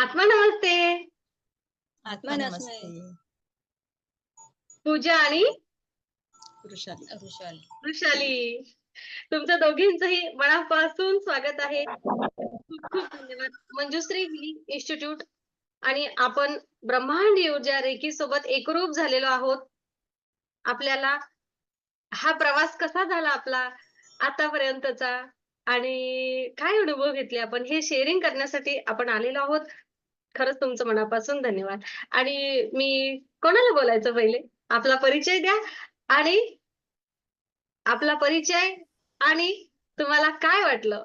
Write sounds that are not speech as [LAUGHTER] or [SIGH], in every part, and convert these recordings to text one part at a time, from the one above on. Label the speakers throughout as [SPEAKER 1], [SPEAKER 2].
[SPEAKER 1] आत्मा नमस्ते.
[SPEAKER 2] आत्मा नमस्ते.
[SPEAKER 1] पूजा आणि?
[SPEAKER 2] वृषाली. वृषाली.
[SPEAKER 1] वृषाली. तुमचं दोघींचंही मनापासून स्वागत आहे. खूप खूप धन्यवाद. मंजुश्री इन्स्टिट्यूट आणि आपण ब्रह्मांडी ऊर्जा रेकी सोबत एकरूप झालेलो आहोत. आपल्याला हा प्रवास कसा झाला आपला? आतापर्यंतचा. आणि काय अनुभव घेतले आपण? हे शेअरिंग करण्यासाठी आपण आलेलो आहोत. खरंच तुमचं मनापासून धन्यवाद. आणि मी कोणाला बोलायचं पहिले? आपला परिचय द्या आणि आपला परिचय आणि तुम्हाला काय वाटलं?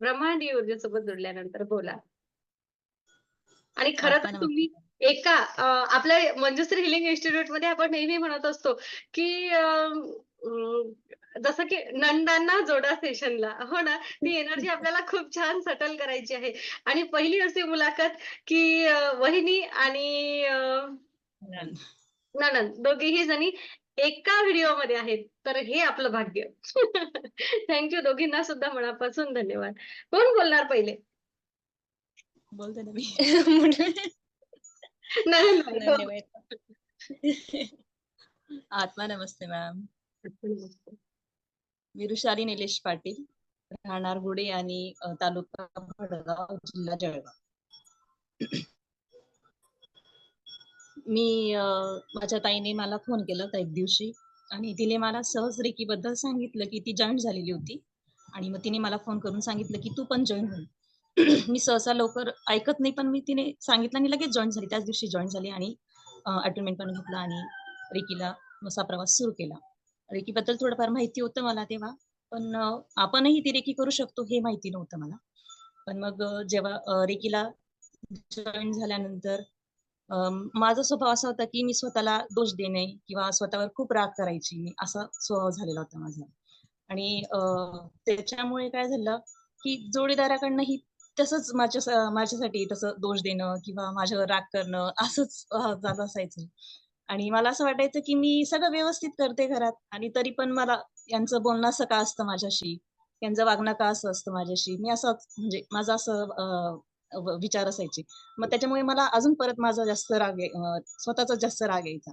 [SPEAKER 1] ब्रह्मांडी ऊर्जेसोबत जोडल्यानंतर बोला. आणि खरं तर
[SPEAKER 2] आपण-
[SPEAKER 1] तुम्ही एका आपल्या मंजुश्री हिलिंग इन्स्टिट्यूटमध्ये आपण नेहमी म्हणत असतो की जसं की नंदांना जोडा सेशनला हो ना? ती एनर्जी आपल्याला खूप छान सटल करायची आहे. आणि पहिली अशी मुलाखत की वहिनी आणि अं, नणंद दोघीही जणी एका व्हिडिओमध्ये आहेत. तर हे आपलं भाग्य. [LAUGHS] थँक्यू दोघींना सुद्धा मनापासून धन्यवाद. कोण बोलणार पहिले?
[SPEAKER 2] बोलते ना मी. [LAUGHS] आत्मा नमस्ते मॅम. मी निलेश पाटील राहणार गुडे आणि तालुका भडगाव जिल्हा जळगाव. मी माझ्या ताईने मला फोन केला होता एक दिवशी आणि तिने मला सहज रेकी बद्दल सांगितलं की ती जॉईन झालेली होती आणि मग तिने मला फोन करून सांगितलं की तू पण जॉईन होईल [CLEARS THROAT] मी सहसा लवकर ऐकत नाही पण मी तिने सांगितलं आणि लगेच जॉईन झाली. त्याच दिवशी जॉईन झाली आणि अटोनमेंट पण घेतला आणि रेकीला असा प्रवास सुरू केला. रेखीबद्दल थोडंफार माहिती होतं मला तेव्हा. पण आपणही ती रेकी करू शकतो हे माहिती नव्हतं मला. पण मग जेव्हा रेखीला रेकीला जॉईन झाल्यानंतर माझा स्वभाव असा होता की मी स्वतःला दोष देणे किंवा स्वतःवर खूप राग करायची मी असा स्वभाव झालेला होता माझा. आणि त्याच्यामुळे काय झालं की जोडीदाराकडनंही तसंच माझ्या माझ्यासाठी तसं दोष देणं किंवा माझ्यावर राग करणं असंच झालं असायचं. आणि मला असं वाटायचं की मी सगळं व्यवस्थित करते घरात. आणि तरी पण मला यांचं बोलणं असं का असतं माझ्याशी? यांचं वागणं का असं असतं माझ्याशी? मी असं म्हणजे माझं असं विचार असायचे. मग त्याच्यामुळे मला अजून परत माझा जास्त राग स्वतःचा जास्त राग यायचा.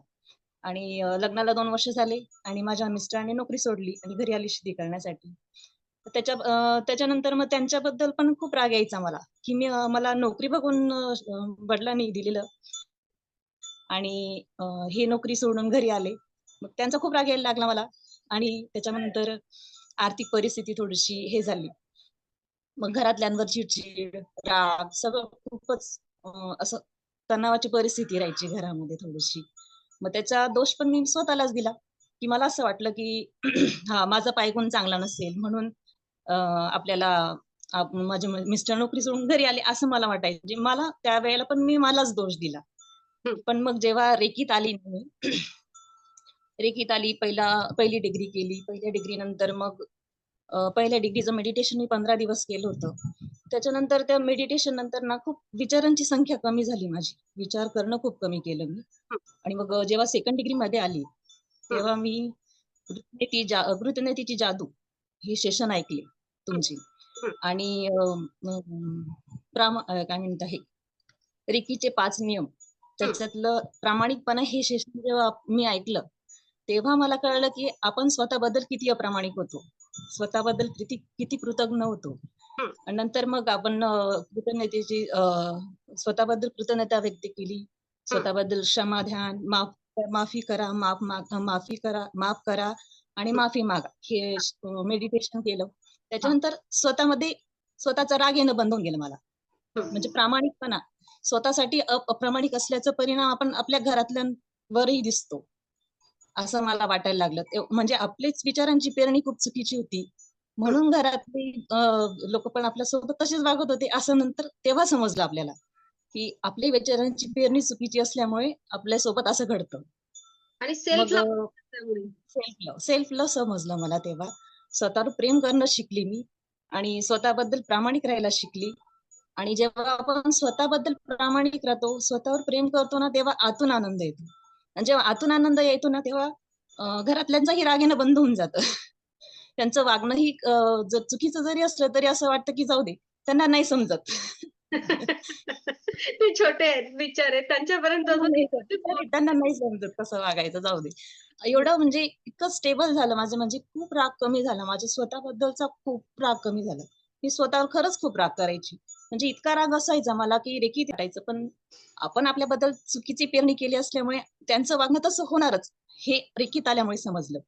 [SPEAKER 2] आणि लग्नाला दोन वर्ष झाले आणि माझ्या मिस्टरांनी नोकरी सोडली आणि घरी आली शेती करण्यासाठी. त्याच्या त्याच्यानंतर मग त्यांच्याबद्दल पण खूप राग यायचा मला. की मी मला नोकरी बघून वडिलांनी दिलेलं. आणि हे नोकरी सोडून घरी आले. मग त्यांचा खूप राग यायला लागला मला. आणि त्याच्यानंतर आर्थिक परिस्थिती थोडीशी हे झाली. मग घरातल्यांवर चिडचिड राग सगळं खूपच असं तणावाची परिस्थिती राहायची घरामध्ये थोडीशी. मग त्याचा दोष पण मी स्वतःलाच दिला. की मला असं वाटलं की [CLEARS THROAT] हा माझा पायगुण चांगला नसेल म्हणून आपल्याला माझे मिस्टर नोकरी सोडून घरी आले असं मला वाटायचं. मला मला त्यावेळेला पण मी मलाच दोष दिला. पण मग जेव्हा रेकीत आली मी रेकीत आली पहिला पहिली डिग्री केली पहिल्या डिग्री नंतर मग पहिल्या डिग्रीचं मेडिटेशन मी पंधरा दिवस केलं होतं. त्याच्यानंतर त्या मेडिटेशन नंतर ना खूप विचारांची संख्या कमी झाली माझी. विचार करणं खूप कमी केलं मी. आणि मग जेव्हा सेकंड डिग्री मध्ये आली तेव्हा मी कृतज्ञतेची जादू हे सेशन ऐकले तुमची. आणि काय म्हणतात हे? रेकीचे पाच नियम. त्याच्यातलं प्रामाणिकपणा हे सेशन जेव्हा मी ऐकलं तेव्हा मला कळलं की आपण स्वतःबद्दल किती अप्रामाणिक होतो. स्वतःबद्दल किती किती कृतज्ञ होतो. नंतर मग आपण कृतज्ञतेची स्वतःबद्दल कृतज्ञता व्यक्त केली. स्वतःबद्दल क्षमाध्यान माफ माफी करा माफ माफी करा माफ करा आणि माफी मागा हे मेडिटेशन केलं. त्याच्यानंतर स्वतःमध्ये स्वतःचा राग येणं बंद होऊन गेलं मला. म्हणजे प्रामाणिकपणा. स्वतःसाठी अप्रामाणिक असल्याचा परिणाम आपण आपल्या घरातल्यांवरही दिसतो. असं मला वाटायला लागलं. म्हणजे आपलीच विचारांची पेरणी खूप चुकीची होती. म्हणून घरातले लोक पण आपल्यासोबत तसेच वागत होते असं नंतर तेव्हा समजलं आपल्याला की आपली विचारांची पेरणी चुकीची असल्यामुळे आपल्यासोबत असं घडतं.
[SPEAKER 1] आणि self
[SPEAKER 2] self love self love समजलं मला तेव्हा. स्वतःवर प्रेम करणं शिकली मी आणि स्वतःबद्दल प्रामाणिक राहायला शिकली. आणि जेव्हा आपण स्वतःबद्दल प्रामाणिक राहतो स्वतःवर प्रेम करतो ना तेव्हा आतून आनंद येतो आणि जेव्हा आतून आनंद येतो ना तेव्हा घरातल्यांचाही राग येणं बंद होऊन जातं [LAUGHS] त्यांचं वागणंही जर चुकीचं जरी असलं तरी असं वाटतं की जाऊ दे त्यांना नाही समजत [LAUGHS]
[SPEAKER 1] ते छोटे आहेत बिचारे त्यांच्यापर्यंत [LAUGHS]
[SPEAKER 2] त्यांना नाही समजत कसं वागायचं जाऊ दे. एवढं म्हणजे इतकं स्टेबल झालं माझं म्हणजे खूप राग कमी झाला. माझ्या स्वतःबद्दलचा खूप राग कमी झाला. मी स्वतःवर खरंच खूप राग करायची. म्हणजे इतका राग असायचा मला की रेखीत वाटायचं पण आपण आपल्याबद्दल चुकीची पेरणी केली असल्यामुळे त्यांचं वागणं तसं होणारच. हे रेखीत आल्यामुळे समजलं.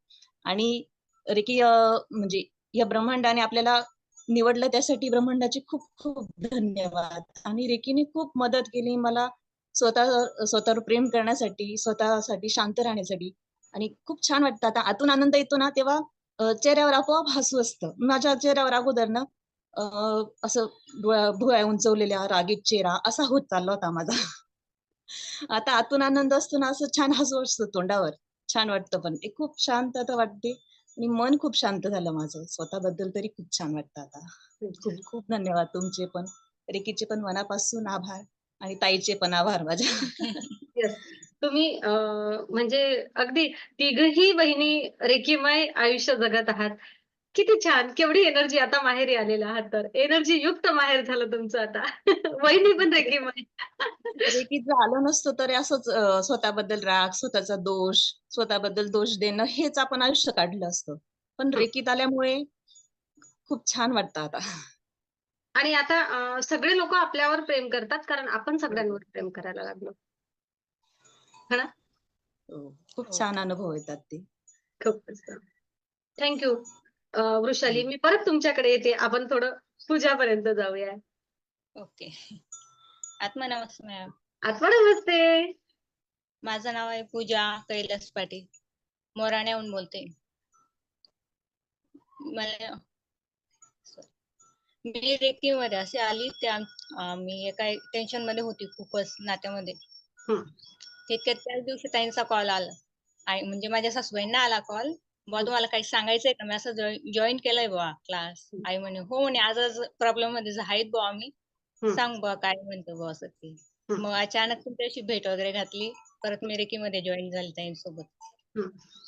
[SPEAKER 2] आणि रेकी म्हणजे या ब्रह्मांडाने आपल्याला निवडलं त्यासाठी ब्रह्मांडाचे खूप खूप धन्यवाद. आणि रेकीने खूप मदत केली मला स्वतः स्वतःवर प्रेम करण्यासाठी, स्वतःसाठी शांत राहण्यासाठी आणि खूप छान वाटतं आता आतून आनंद येतो ना तेव्हा चेहऱ्यावर आपोआप हसू असतं. माझ्या चेहऱ्यावर अगोदर ना असं डोळ्या भुवया उंचवलेल्या रागीट चेहरा असा होत चालला होता माझा. आता आतून आनंद असतो ना असं छान हसू असतं तोंडावर. छान वाटतं पण. एक खूप शांतता वाटते आणि मन खूप शांत झालं माझं. स्वतःबद्दल तरी खूप छान वाटतं आता.
[SPEAKER 1] खूप
[SPEAKER 2] खूप धन्यवाद तुमचे पण. रेकीचे पण मनापासून आभार आणि ताईचे पण आभार माझ्या.
[SPEAKER 1] तुम्ही म्हणजे अगदी तिघही बहिणी रेकीमय आयुष्य जगत आहात. किती छान! केवढी एनर्जी आता माहेरी आलेला आहात तर. एनर्जी युक्त माहेर झालं तुमचं आता. [LAUGHS] वहिनी पण.
[SPEAKER 2] रेकीत जर आलो नसतो तर असंच स्वतःबद्दल राग, स्वतःचा दोष, स्वतःबद्दल दोष देणं हेच आपण आयुष्य काढलं असतं. पण. रेकीत आल्यामुळे खूप छान वाटतं आता.
[SPEAKER 1] आणि आता सगळे लोकं आपल्यावर प्रेम करतात कारण आपण सगळ्यांवर प्रेम करायला लागलो. है ना?
[SPEAKER 2] खूप. छान अनुभव येतात ते.
[SPEAKER 1] खूप मस्त. वृषाली. मी परत तुमच्याकडे येते. आपण थोडं पूजापर्यंत जाऊया.
[SPEAKER 3] ओके. आत्मनमस्ते मॅम.
[SPEAKER 1] आत्मा नमस्ते.
[SPEAKER 3] माझं नाव आहे पूजा कैलास पाटील. मोराण्याहून बोलते. मला मी रेकीमध्ये अशी आली त्या मी एका टेन्शनमध्ये होती खूपच नात्यामध्ये. तितक्यात त्याच दिवशी ताईंचा कॉल आला. म्हणजे माझ्या सासूबाईंना आला कॉल. "बुवा तुम्हाला काही सांगायचंय का? मी असं जॉइन केलंय बुवा क्लास." आई म्हणे, "हो," म्हणे, "आजच प्रॉब्लेममध्ये आहेत बुवा आम्ही. सांग बुवा काय म्हणतो बुवा असं ते." मग अचानक तुमच्याशी भेट वगैरे घातली. परत मी रेकीमध्ये जॉइन झाले ताईंसोबत.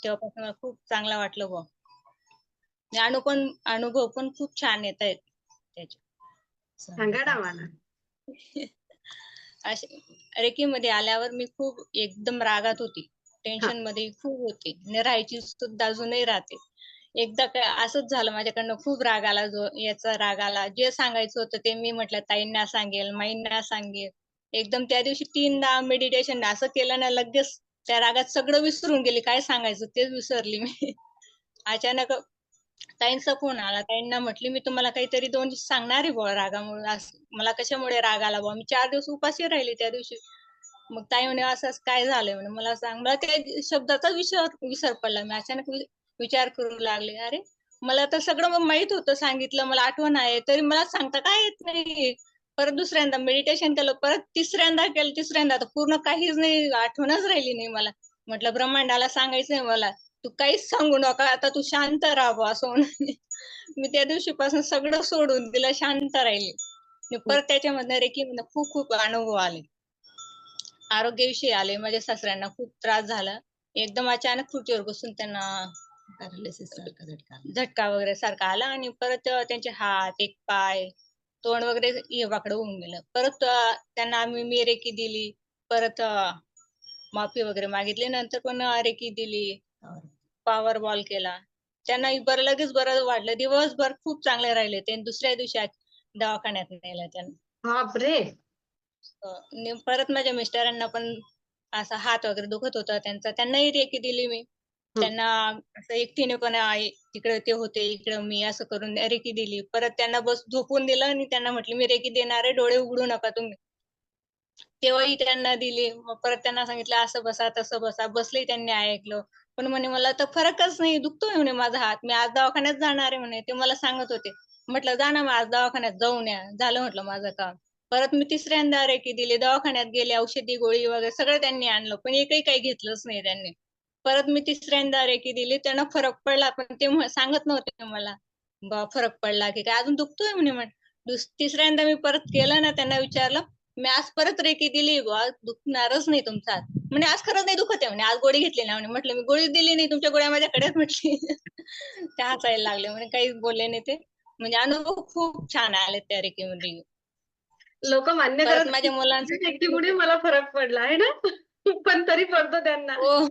[SPEAKER 3] तेव्हापासून मला खूप चांगलं वाटलं बुवा. आणि अनु पण अनुभव पण खूप छान येतायत त्याचे.
[SPEAKER 1] सांगा ना मला. [LAUGHS]
[SPEAKER 3] असे रेकीमध्ये आल्यावर मी खूप एकदम रागात होती.
[SPEAKER 1] हां.
[SPEAKER 3] टेन्शनमध्ये खूप होते राहायची सुद्धा अजूनही राहते. एकदा काय असंच झालं माझ्याकडनं खूप राग आला जो याचा राग आला. जे सांगायचं होतं ते मी म्हटलं ताईंना सांगेल, माईंना सांगेल. एकदम त्या दिवशी 3दा मेडिटेशन असं केलं ना लगेच त्या रागात सगळं विसरून गेली. काय सांगायचं तेच विसरली मी. [LAUGHS] अचानक ताईंचा फोन आला. ताईंना म्हटली, "मी तुम्हाला काहीतरी 2 दिवस सांगणार आहे बुवा रागामुळे मला कशामुळे राग आला बुवा." मी 4 दिवस उपाशी राहिले त्या दिवशी. मग ताई म्हणे, "असं-असं काय झालंय?" म्हणे, "मला सांग." मला त्या शब्दाचा विसर विसर पडला. मी अचानक वि विचार करू लागले, "अरे, मला तर सगळं मग होतं, सांगितलं, मला आठवण आहे, तरी मला सांगता का येत नाही?" परत दुसऱ्यांदा मेडिटेशन केलं. परत तिसऱ्यांदा केलं, तिसऱ्यांदा तर पूर्ण काहीच नाही, आठवणच राहिली नाही मला. म्हटलं, "ब्रह्मांडाला सांगायचंय मला, तू काहीच सांगू नका. आता तू शांत राहावं असं म्हणून मी त्या दिवशीपासून सगळं सोडून तिला शांत राहिले. आणि परत त्याच्यामधनं रेकीमधनं खूप खूप अनुभव आले. आरोग्याविषयी आले. माझ्या सासऱ्यांना खूप त्रास झाला. एकदम अचानक खुर्चीवर बसून त्यांना
[SPEAKER 2] झटका
[SPEAKER 3] वगैरे सारखा आला आणि परत त्यांचे हात, एक पाय, तोंड वगैरे येवाकडं होऊन गेलं. परत त्यांना आम्ही मी रेकी दिली. परत माफी वगैरे मागितली. नंतर पण रेकी दिली.
[SPEAKER 2] पॉवर.
[SPEAKER 3] बॉल केला. त्यांना बरं लगेच बरं वाटलं. दिवसभर खूप चांगले राहिले ते. दुसऱ्या दिवशी दवाखान्यात नेलं त्यांना. परत माझ्या मिस्टरांना पण असा हात वगैरे दुखत होता त्यांचा. त्यांनाही रेकी दिली मी. त्यांना असं एकटीनेपणा आहे. तिकडे ते होते, इकडं मी असं करून रेकी दिली. परत त्यांना बस झोपवून दिलं आणि त्यांना म्हटलं, "मी रेकी देणार आहे, डोळे उघडू नका तुम्ही." तेव्हाही त्यांना दिली. परत त्यांना सांगितलं, "असं बसा, तसं बसा." बसलेही त्यांनी ऐकलं. पण म्हणे, "मला तर फरकच नाही, दुखतोय म्हणे माझा हात. मी आज दवाखान्यात जाणार आहे." म्हणे. ते मला सांगत होते. म्हटलं, "जा ना मग आज दवाखान्यात जाऊन या." झालं म्हटलं माझं काम. परत मी तिसऱ्यांदा रेकी दिली. दवाखान्यात गेले, औषधी, गोळी वगैरे सगळं त्यांनी आणलं. पण एकही काही घेतलंच नाही त्यांनी. परत मी तिसऱ्यांदा रेकी दिली. त्यांना फरक पडला. पण ते सांगत नव्हते मला, "बा फरक पडला की काय? अजून दुखतोय?" म्हणे तिसऱ्यांदा मी परत केलं ना, त्यांना विचारलं, "मी आज परत रेकी दिली बुवा, दुखणारच नाही तुमचा आज म्हणे, "आज खरंच नाही दुखत आहे." म्हणे, "आज गोळी घेतली ना." म्हणे. म्हटलं, "मी गोळीच दिली नाही. तुमच्या गोळ्या माझ्याकडेच म्हटली. [LAUGHS] त्या हसायला लागले. म्हणे, "काहीच बोलले नाही ते." म्हणजे अनुभव खूप छान आले त्या रेकीमध्ये.
[SPEAKER 1] लोक मान्य करत
[SPEAKER 3] माझ्या मुलांचं
[SPEAKER 1] व्यक्तीमुळे मला फरक पडला आहे ना? पण तरी पडतो त्यांना.
[SPEAKER 3] हो.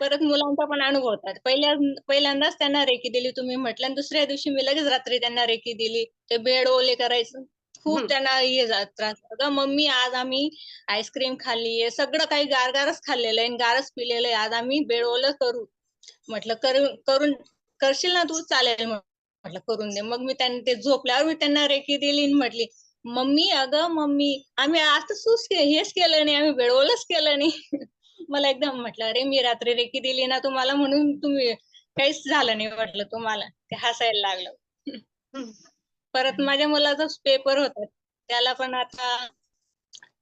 [SPEAKER 3] परत मुलांचा पण अनुभव होता. पहिल्या पहिल्यांदाच त्यांना रेकी दिली तुम्ही म्हटलं आणि दुसऱ्या दिवशी मी लगेच रात्री त्यांना रेकी दिली. ते बेड ओले करायचं. खूप त्यांना हे त्रास अगं मम्मी आज आम्ही आईस्क्रीम खाल्ली आहे. सगळं काही गारगारच खाल्लेलं आहे गारच पिलेलं आहे. आज आम्ही बेड ओलं करू. म्हटलं करून करून करशील ना तू? चालेल म्हटलं करून दे. मग मी त्यांनी ते झोपल्यावर मी त्यांना रेखी दिली म्हटली मम्मी अगं मम्मी आम्ही आता तर हेच केलं नाही आम्ही बेडवलंच केलं नाही. [LAUGHS] मला एकदम म्हटलं अरे मी रात्री रेखी दिली ना तुम्हाला म्हणून तुम्ही काहीच झालं नाही म्हटलं तुम्हाला. ते हसायला लागलं. [LAUGHS] परत माझ्या मुलाचा पेपर होता. त्याला पण आता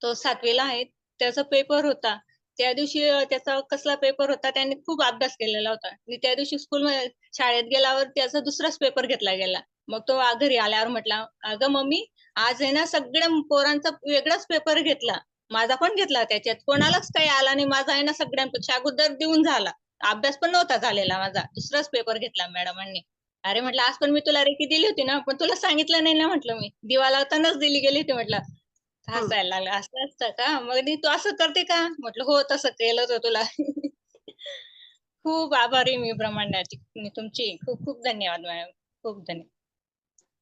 [SPEAKER 3] तो सातवीला आहे. त्याचा पेपर होता. त्या दिवशी त्याचा कसला पेपर होता त्याने खूप अभ्यास केलेला होता. आणि त्या दिवशी स्कूल शाळेत गेल्यावर त्याचा दुसराच पेपर घेतला गेला. मग तो घरी आल्यावर म्हटला अगं मम्मी आज आहे ना सगळ्या पोरांचा वेगळाच पेपर घेतला. माझा पण घेतला त्याच्यात. कोणालाच काही आला नाही. माझा आहे ना सगळ्यांपेक्षा अगोदर देऊन झाला. अभ्यास पण नव्हता झालेला माझा. दुसराच पेपर घेतला मॅडमांनी. अरे म्हटलं आज पण मी तुला रेकी दिली होती ना पण तुला सांगितलं नाही ना म्हटलं मी. दिवा लावतानाच दिली गेली होती म्हटलं. हसायला लागलं. असं असतं का? मग तू असं करते का? म्हटलं हो तसं केलं होतं तुला. खूप आभारी मी ब्रह्मांडाची. मी तुमची खूप खूप धन्यवाद मॅडम. खूप धन्यवाद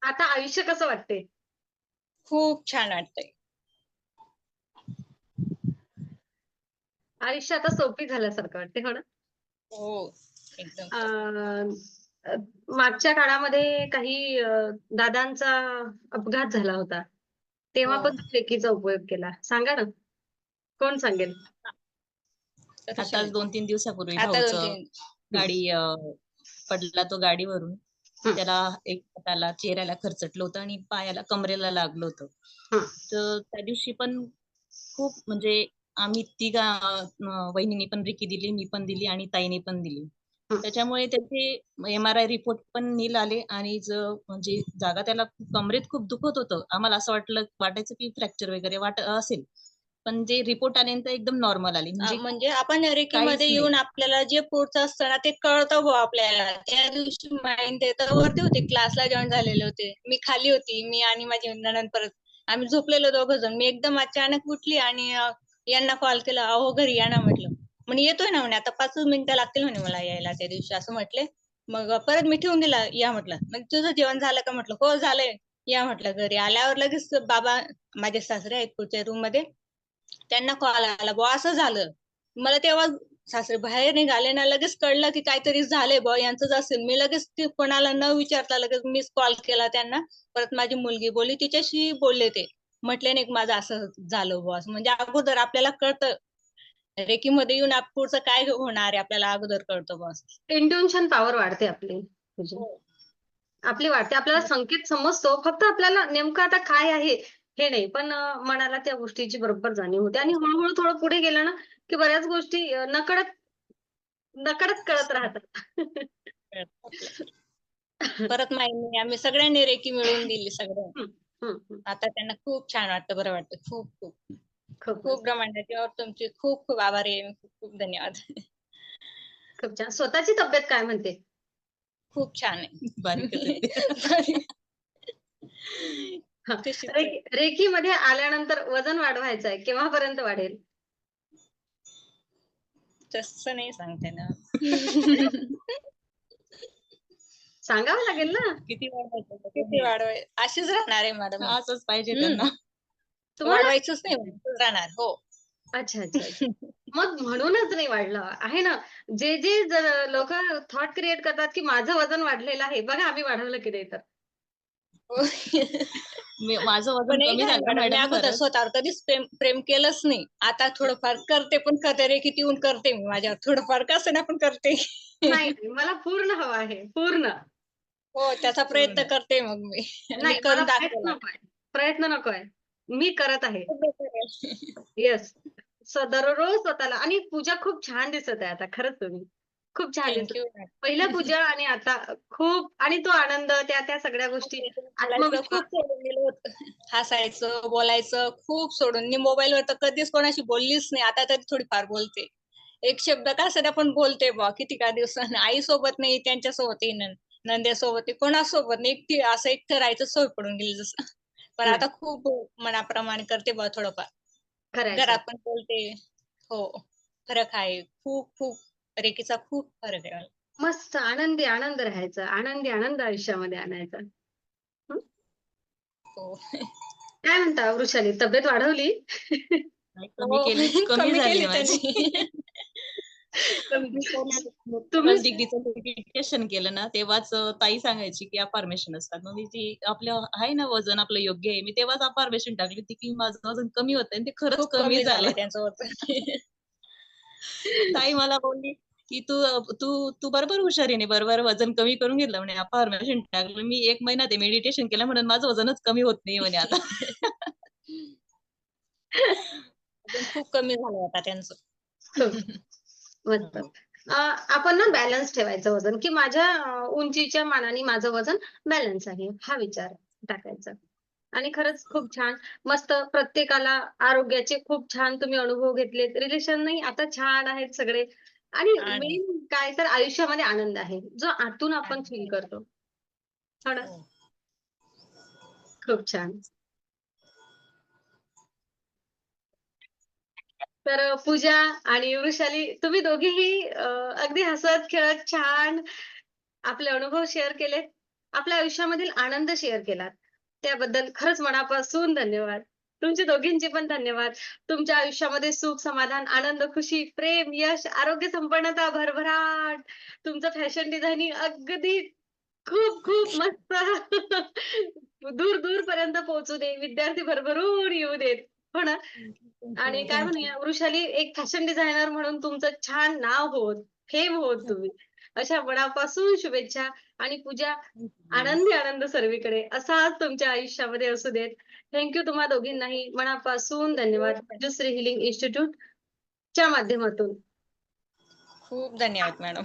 [SPEAKER 1] आता आयुष्य कसं वाटते
[SPEAKER 3] खूप छान वाटतंय.
[SPEAKER 1] आयुष्य आता सोपी झाल्यासारखं वाटते हो ना?
[SPEAKER 3] हो एकदम.
[SPEAKER 1] अं, अं, मागच्या काळामध्ये काही अं, दादांचा अपघात झाला होता. तेव्हा
[SPEAKER 3] हो.
[SPEAKER 1] पण लेकीचा उपयोग केला. सांगा ना. कोण सांगेल?
[SPEAKER 2] आताच दोन तीन दिवसापूर्वी
[SPEAKER 3] आता
[SPEAKER 2] भाऊचं गाडी पडला तो गाडीवरून. त्याला एक हाताला चेहऱ्याला खरचटलं होतं आणि पायाला कमरेला लागलं होतं. तर त्या दिवशी पण खूप म्हणजे आम्ही तिघा अं, वहिनीने पण रिकी दिली मी पण दिली आणि ताईने पण दिली. त्याच्यामुळे त्याचे एम आर आय रिपोर्ट पण नील आले आणि ज म्हणजे जागा त्याला कमरेत खूप दुखत होतं. आम्हाला असं वाटलं वाटायचं की फ्रॅक्चर वगैरे वाट असेल. पण जे रिपोर्ट आल्यानंतर एकदम नॉर्मल आली. म्हणजे
[SPEAKER 3] म्हणजे आपण रेकी
[SPEAKER 2] काहीच
[SPEAKER 3] मध्ये
[SPEAKER 2] नाही.
[SPEAKER 3] येऊन आपल्याला जे पुढचं असतं ना ते कळतं बुवा आपल्याला. त्या दिवशी माइंड तर वरती होते. क्लासला जॉईन झालेले होते. मी खाली होती. मी आणि माझी नणंद परत. आम्ही झोपलेलो दोघ जण. मी एकदम अचानक उठली आणि यांना कॉल केला. अहो घरी या ना म्हटलं. म्हणे येतोय ना म्हणे. आता पाच मिनिटं लागतील म्हणे मला यायला त्या दिवशी असं म्हटले. मग परत मी ठेवून दिला. या म्हटलं. मग तुझं जेवण झालं का म्हटलं. हो झालंय. या म्हटलं घरी. आल्यावर लगेच बाबा माझे सासरे आहेत पुढच्या रूममध्ये. त्यांना कॉल आला बुवा असं झालं. मला तेव्हा सासरे बाहेर निघाले ना लगेच कळलं की काहीतरी झालंय बुवा यांचंच असेल. मी लगेच ते कोणाला न विचारता लगेच मिस कॉल केला त्यांना. परत माझी मुलगी बोलली तिच्याशी बोलले ते. म्हटले नाही माझं असं झालं बुवा. असं. म्हणजे अगोदर आपल्याला कळतं. रेकीमध्ये येऊन आप- पुढचं काय होणार आहे आपल्याला अगोदर कळतं बस
[SPEAKER 1] इंट्युशन पॉवर वाढते आपली. तुझी. आपली वाढते. आपल्याला संकेत समजतो. फक्त आपल्याला नेमकं आता काय आहे? हे नाही. पण मनाला त्या गोष्टीची बरोबर जाणीव होते. आणि हळूहळू थोडं पुढे गेलं ना की बऱ्याच गोष्टी नकळत नकळत कळत राहतात.
[SPEAKER 3] परत माहिती आम्ही सगळ्यांनी रेकी मिळवून दिली सगळ्या.
[SPEAKER 1] हम्म, हम्म.
[SPEAKER 3] आता त्यांना खूप छान वाटतं बरं वाटतं. खूप खूप.
[SPEAKER 1] खूप
[SPEAKER 3] ब्रह्मांडाची तुमचे खूप खूप आभारी आहे. खूप खूप धन्यवाद.
[SPEAKER 1] खूप छान. स्वतःची तब्येत काय म्हणते?
[SPEAKER 3] खूप छान आहे.
[SPEAKER 2] बारीकच [LAUGHS] [LAUGHS]
[SPEAKER 1] रेकी [LAUGHS] रेकीमध्ये आल्यानंतर वजन वाढवायचं आहे केव्हापर्यंत वाढेल?
[SPEAKER 3] तसं नाही सांगते ना. [LAUGHS]
[SPEAKER 1] सांगावं लागेल ना.
[SPEAKER 2] किती वाढवायचं
[SPEAKER 3] किती? वाढवाय अशीच राहणार आहे मॅडम.
[SPEAKER 2] असंच पाहिजे. त्यांना.
[SPEAKER 1] तुम्हाला
[SPEAKER 3] वाढवायचंच नाही राहणार हो.
[SPEAKER 1] अच्छा अच्छा. मग म्हणूनच नाही वाढलं. आहे ना? जे जे लोक थॉट क्रिएट करतात की माझं वजन वाढलेलं आहे बघा आम्ही वाढवलं की नाही तर.
[SPEAKER 2] माझं वजन कमी झालं
[SPEAKER 3] अगोदर. स्वतःवर कधीच प्रेम प्रेम केलंच नाही. आता थोडंफार करते पण करते रे किती ऊन करते मी माझ्यावर. थोडंफार कसं ना पण करते.
[SPEAKER 1] मला पूर्ण हवं आहे पूर्ण.
[SPEAKER 3] हो त्याचा प्रयत्न. करते मग मी.
[SPEAKER 1] नाही
[SPEAKER 3] करून
[SPEAKER 1] प्रयत्न नकोय प्रयत्न नकोय. मी करत आहे. येस दररोज स्वतःला आणि पूजा खूप छान दिसत आहे आता खरंच तुम्ही. खूप छान दिसत पहिल्या पूजा आणि आता खूप आणि तो आनंद त्या त्या सगळ्या गोष्टी.
[SPEAKER 3] खूप सोडून दिलं होतं हसायचं बोलायचं खूप सोडून मी मोबाईलवर तर कधीच कोणाशी बोललीच नाही आता तरी थोडीफार बोलते एक शब्द का असं पण बोलते बा किती का दिवसानं आई सोबत नाही त्यांच्यासोबत नंद्यासोबत कोणासोबत नाही एकटी असं एकटं राहायचं सवय पडून गेली जसं. पण
[SPEAKER 1] हं.
[SPEAKER 3] आता खूप मनाप्रमाणे करते बुवा थोडंफार.
[SPEAKER 1] खरंय
[SPEAKER 3] घरात पण बोलते. हो. फरक आहे. खूप खूप रेकीचा खूप फरक आहे.
[SPEAKER 1] मस्त आनंदी आनंद राहायचा. आनंदी आनंद आयुष्यामध्ये आणायचा. हं.
[SPEAKER 3] हो.
[SPEAKER 1] काय म्हणता वृषाली तब्येत वाढवली?
[SPEAKER 2] नाही कमी
[SPEAKER 3] हो.
[SPEAKER 2] केली, [LAUGHS] कमी
[SPEAKER 3] कमी
[SPEAKER 2] झाली
[SPEAKER 3] केली
[SPEAKER 2] माझी. [LAUGHS]
[SPEAKER 1] तुम्ही
[SPEAKER 2] फर्स्ट डिग्रीचं मेडिटेशन केलं ना, तेव्हाच अ, ताई सांगायची की अफर्मेशन असतात. मग मी ती आपलं आहे ना वजन आपलं योग्य आहे. मी तेव्हाच अफर्मेशन टाकली होती की माझं वजन कमी होतंय आणि ते खरंच
[SPEAKER 3] खूप
[SPEAKER 2] कमी
[SPEAKER 3] कमी
[SPEAKER 2] झालंय.
[SPEAKER 3] झालंय त्यांचं वजन. [LAUGHS]
[SPEAKER 2] ताई मला बोलली की "तू तू तू बरोबर हुशारीने बरोबर वजन कमी करून घेतलं" म्हणे अफर्मेशन टाकलं. मी 1 महिना ते मेडिटेशन केलं म्हणून माझं वजनच कमी होत नाहीये म्हणे आता.
[SPEAKER 3] वजन खूप कमी झालंय आता त्यांचं.
[SPEAKER 2] हो.
[SPEAKER 1] आपण ना बॅलन्स ठेवायचं वजन, की माझ्या उंचीच्या मानाने माझं वजन बॅलन्स आहे, हा विचार टाकायचा. आणि खरंच खूप छान. मस्त प्रत्येकाला आरोग्याचे खूप छान तुम्ही अनुभव घेतलेत. रिलेशनही आता छान आहेत सगळे. आणि
[SPEAKER 3] आणि
[SPEAKER 1] मेन काय तर आयुष्यामध्ये आनंद आहे, जो आतून आपण फील करतो. हो ना?
[SPEAKER 3] हो.
[SPEAKER 1] खूप छान. तर अ, पूजा आणि वृषाली तुम्ही दोघीही अ, अगदी हसत-खेळत छान आपले अनुभव शेअर केलेत. आपल्या आयुष्यामधील आनंद शेअर केलात. त्याबद्दल खरंच मनापासून धन्यवाद. तुमचे दोघींचे पण धन्यवाद. तुमच्या आयुष्यामध्ये सुख, समाधान, आनंद, खुशी, प्रेम, यश, आरोग्य, संपन्नता, भरभराट, तुमचं फॅशन डिझायनिंग अगदी खूप खूप मस्त दूर-दूरपर्यंत पोहोचू दे. विद्यार्थी भरभरून येऊ देत. हो ना? आणि काय म्हणूया वृषाली एक फॅशन डिझायनर म्हणून तुमचं छान नाव होत, फेम होत तुम्ही. अशा मनापासून शुभेच्छा आणि पूजा आनंदी आनंद सर्वीकडे असाच तुमच्या आयुष्यामध्ये असू देत. थँक यू तुम्हा दोघींनाही मनापासून धन्यवाद. मंजुश्री हिलिंग इन्स्टिट्यूटच्या माध्यमातून.
[SPEAKER 3] खूप धन्यवाद मॅडम.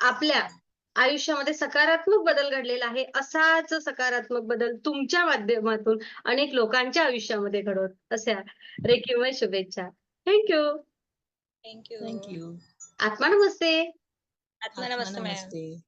[SPEAKER 1] आपल्या आयुष्यामध्ये सकारात्मक बदल घडलेला आहे. असाच सकारात्मक बदल तुमच्या माध्यमातून अनेक लोकांच्या आयुष्यामध्ये घडोत अशा रेखीमय शुभेच्छा. Thank you.
[SPEAKER 3] Thank you.
[SPEAKER 2] Thank you.
[SPEAKER 1] आत्मा नमस्ते.
[SPEAKER 3] आत्मा.
[SPEAKER 2] नमस्ते.